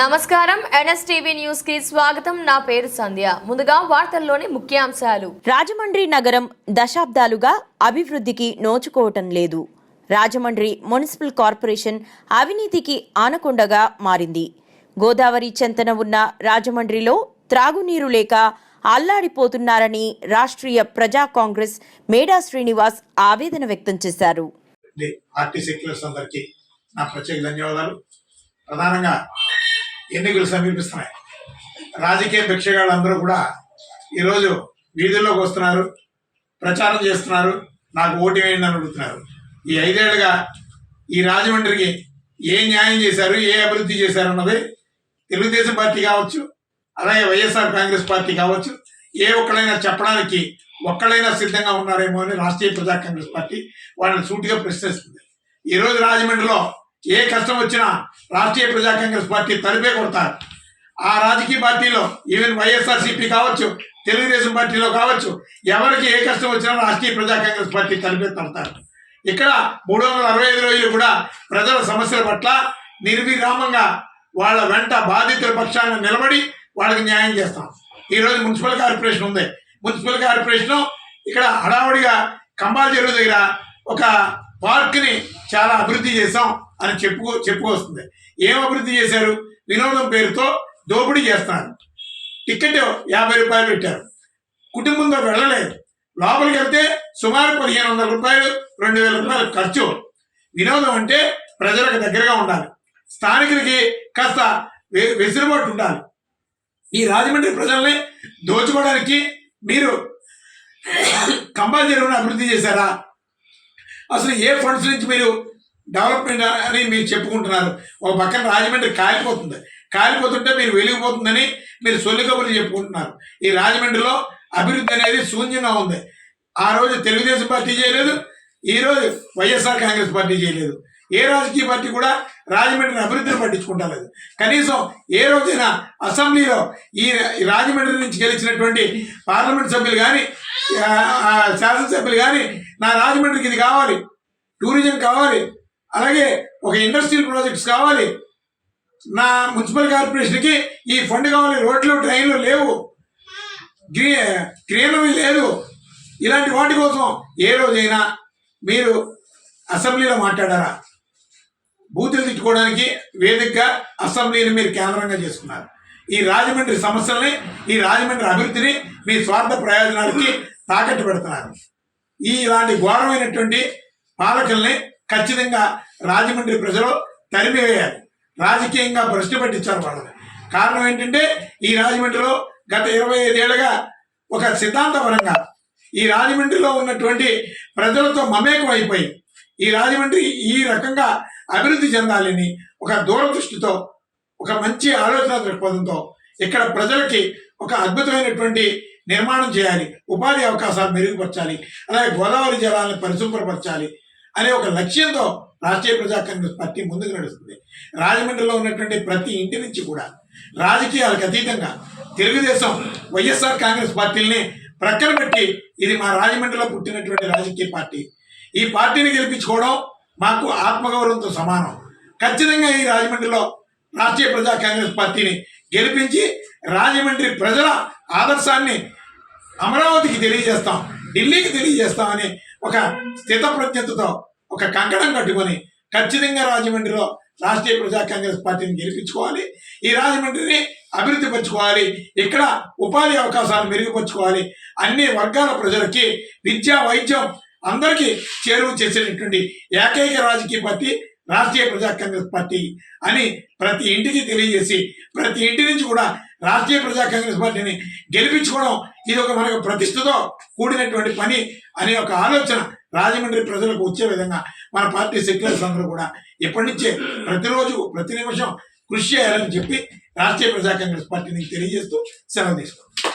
నమస్కారం. ఎన్ఎస్టీవీ న్యూస్కి స్వాగతం. నా పేరు సంధ్య. ముందుగా వార్తల్లోని ముఖ్యాంశాలు. రాజమండ్రి నగరం దశాబ్దాలుగా అభివృద్ధికి నోచుకోవటం లేదు. రాజమండ్రి మున్సిపల్ కార్పొరేషన్ అవినీతికి ఆనకొండగా మారింది. గోదావరి చెంతన ఉన్న రాజమండ్రిలో త్రాగునీరు లేక అల్లాడిపోతున్నారని రాష్ట్రీయ ప్రజా కాంగ్రెస్ మేడా శ్రీనివాస్ ఆవేదన వ్యక్తం చేశారు. ది పార్టీ సెక్యులర్స్ అందరికీ నా ప్రత్యేక ధన్యవాదాలు. ప్రధానంగా ఎన్నికలు సమీపిస్తున్నాయి. రాజకీయ భిక్షగాళ్ళందరూ కూడా ఈరోజు వీధుల్లోకి వస్తున్నారు ప్రచారం చేస్తున్నారు నాకు ఓటు వేయండి అని అడుగుతున్నారు. ఈ ఐదేళ్ళుగా ఈ రాజమండ్రికి ఏ న్యాయం చేశారు ఏ అభివృద్ధి చేశారు అన్నది తెలుగుదేశం పార్టీ కావచ్చు అలాగే వైఎస్ఆర్ కాంగ్రెస్ పార్టీ కావచ్చు ఏ ఒక్కడైనా చెప్పడానికి ఒక్కడైనా సిద్ధంగా ఉన్నారేమో అని రాష్ట్రీయ ప్రజా కాంగ్రెస్ పార్టీ వాళ్ళని సూటిగా ప్రశ్నిస్తుంది. ఈ రోజు రాజమండ్రిలో ఏ కష్టం వచ్చినా రాష్ట్రీయ ప్రజా కాంగ్రెస్ పార్టీ తలిపే కొడతారు. ఆ రాజకీయ పార్టీలో ఈవెన్ వైఎస్ఆర్సీపీ కావచ్చు తెలుగుదేశం పార్టీలో కావచ్చు ఎవరికి ఏ కష్టం వచ్చినా రాష్ట్రీయ ప్రజా కాంగ్రెస్ పార్టీ తలిపే తడతారు. ఇక్కడ మూడు వందల అరవై ఐదు రోజులు కూడా ప్రజల సమస్యల పట్ల నిర్విరామంగా వాళ్ళ వెంట బాధితుల పక్షాన నిలబడి వాళ్ళకి న్యాయం చేస్తాం. ఈరోజు మున్సిపల్ కార్పొరేషన్ ఉంది. మున్సిపల్ కార్పొరేషన్ ఇక్కడ హడావుడిగా కంబాల చెరువు దగ్గర ఒక పార్క్ని చాలా అభివృద్ధి చేసాం అని చెప్పుకో చెప్పుకొస్తుంది ఏం అభివృద్ధి చేశారు? వినోదం పేరుతో దోపిడీ చేస్తున్నారు. టికెట్ యాభై రూపాయలు పెట్టారు. కుటుంబంతో వెళ్ళలేదు. లోపలికి వెళ్తే సుమారు పదిహేను వందల రూపాయలు రెండు వేల రూపాయలు ఖర్చు. వినోదం అంటే ప్రజలకు దగ్గరగా ఉండాలి. స్థానికులకి కాస్త వె- వెసులుబాటు ఉండాలి. ఈ రాజమండ్రి ప్రజల్ని దోచుకోవడానికి మీరు కంపల్సరీ అభివృద్ధి చేశారా? అసలు ఏ ఫండ్స్ నుంచి మీరు డెవలప్మెంట్ అని మీరు చెప్పుకుంటున్నారు. ఒక పక్కన రాజమండ్రి కాలిపోతుంది. కాలిపోతుంటే మీరు వెలిగిపోతుందని మీరు సొల్లు కబుర్లు చెప్పుకుంటున్నారు. ఈ రాజమండ్రిలో అభివృద్ధి అనేది శూన్యంగా ఉంది. ఆ రోజు తెలుగుదేశం పార్టీ చేయలేదు ఈ రోజు వైఎస్ఆర్ కాంగ్రెస్ పార్టీ చేయలేదు. ఏ రాజకీయ పార్టీ కూడా రాజమండ్రిని అభివృద్ధిని పట్టించుకుంటలేదు. కనీసం ఏ రోజైనా అసెంబ్లీలో ఈ ఈ రాజమండ్రి నుంచి గెలిచినటువంటి పార్లమెంట్ సభ్యులు కానీ శాసనసభ్యులు కానీ నా రాజమండ్రికి ఇది కావాలి టూరిజం కావాలి అలాగే ఒక ఇండస్ట్రియల్ ప్రాజెక్ట్స్ కావాలి. నా మున్సిపల్ కార్పొరేషన్కి ఈ ఫండ్ కావాలి. రోడ్లు ట్రైన్లు లేవు. గ్రీ గ్రీనరీ లేదు. ఇలాంటి వాటి కోసం ఏ రోజైనా మీరు అసెంబ్లీలో మాట్లాడారా? బూతులు తిట్టుకోవడానికి వేదికగా అసెంబ్లీని మీరు కేంద్రంగా చేసుకున్నారు. ఈ రాజమండ్రి సమస్యల్ని ఈ రాజమండ్రి అభివృద్ధిని మీ స్వార్థ ప్రయోజనాలకి తాకట్టు పెడుతున్నారు. ఈ ఇలాంటి ఘోరమైనటువంటి పాలకుల్ని ఖచ్చితంగా రాజమండ్రి ప్రజలు తరిమివేయాలి రాజకీయంగా భ్రష్టు పట్టించారు వాళ్ళని. కారణం ఏంటంటే ఈ రాజమండ్రిలో గత ఇరవై ఐదేళ్ళుగా ఒక సిద్ధాంతపరంగా ఈ రాజమండ్రిలో ఉన్నటువంటి ప్రజలతో మమేకం అయిపోయి ఈ రాజమండ్రి ఈ రకంగా అభివృద్ధి చెందాలని ఒక దూరదృష్టితో ఒక మంచి ఆలోచన దృక్పథంతో ఇక్కడ ప్రజలకి ఒక అద్భుతమైనటువంటి నిర్మాణం చేయాలి. ఉపాధి అవకాశాలు మెరుగుపరచాలి. అలాగే గోదావరి జలాలను పరిశుభ్రపరచాలి. అనే ఒక లక్ష్యంతో రాష్ట్రీయ ప్రజా కాంగ్రెస్ పార్టీ ముందుకు నడుస్తుంది. రాజమండ్రిలో ఉన్నటువంటి ప్రతి ఇంటి నుంచి కూడా రాజకీయాలకు అతీతంగా తెలుగుదేశం వైఎస్ఆర్ కాంగ్రెస్ పార్టీల్ని ప్రక్కన పెట్టి ఇది మా రాజమండ్రిలో పుట్టినటువంటి రాజకీయ పార్టీ. ఈ పార్టీని గెలిపించుకోవడం మాకు ఆత్మగౌరవంతో సమానం. ఖచ్చితంగా ఈ రాజమండ్రిలో రాష్ట్రీయ ప్రజా కాంగ్రెస్ పార్టీని గెలిపించి రాజమండ్రి ప్రజల ఆదర్శాన్ని అమరావతికి తెలియజేస్తాం ఢిల్లీకి తెలియజేస్తామని ఒక స్థితప్రజ్ఞతతో ఒక కంకణం కట్టుకొని ఖచ్చితంగా రాజమండ్రిలో రాష్ట్రీయ ప్రజా కాంగ్రెస్ పార్టీని గెలిపించుకోవాలి. ఈ రాజమండ్రిని అభివృద్ధి పరచుకోవాలి. ఇక్కడ ఉపాధి అవకాశాలు మెరుగుపరచుకోవాలి. అన్ని వర్గాల ప్రజలకి విద్య వైద్యం అందరికీ చేరువ చేసేటటువంటి ఏకైక రాజకీయ పార్టీ రాష్ట్రీయ ప్రజా కాంగ్రెస్ పార్టీ అని ప్రతి ఇంటికి తెలియజేసి ప్రతి ఇంటి నుంచి కూడా రాష్ట్రీయ ప్రజా కాంగ్రెస్ పార్టీని గెలిపించుకోవడం ఇది ఒక మనకు ప్రతిష్టతో కూడినటువంటి పని అనే ఒక ఆలోచన రాజమండ్రి ప్రజలకు వచ్చే విధంగా మన పార్టీ సెక్యులర్స్ అందరూ కూడా ఎప్పటి నుంచే ప్రతిరోజు ప్రతి నిమిషం కృషి చేయాలని చెప్పి రాష్ట్రీయ ప్రజా కాంగ్రెస్ పార్టీని తెలియజేస్తూ సెలవు తీసుకుంటాం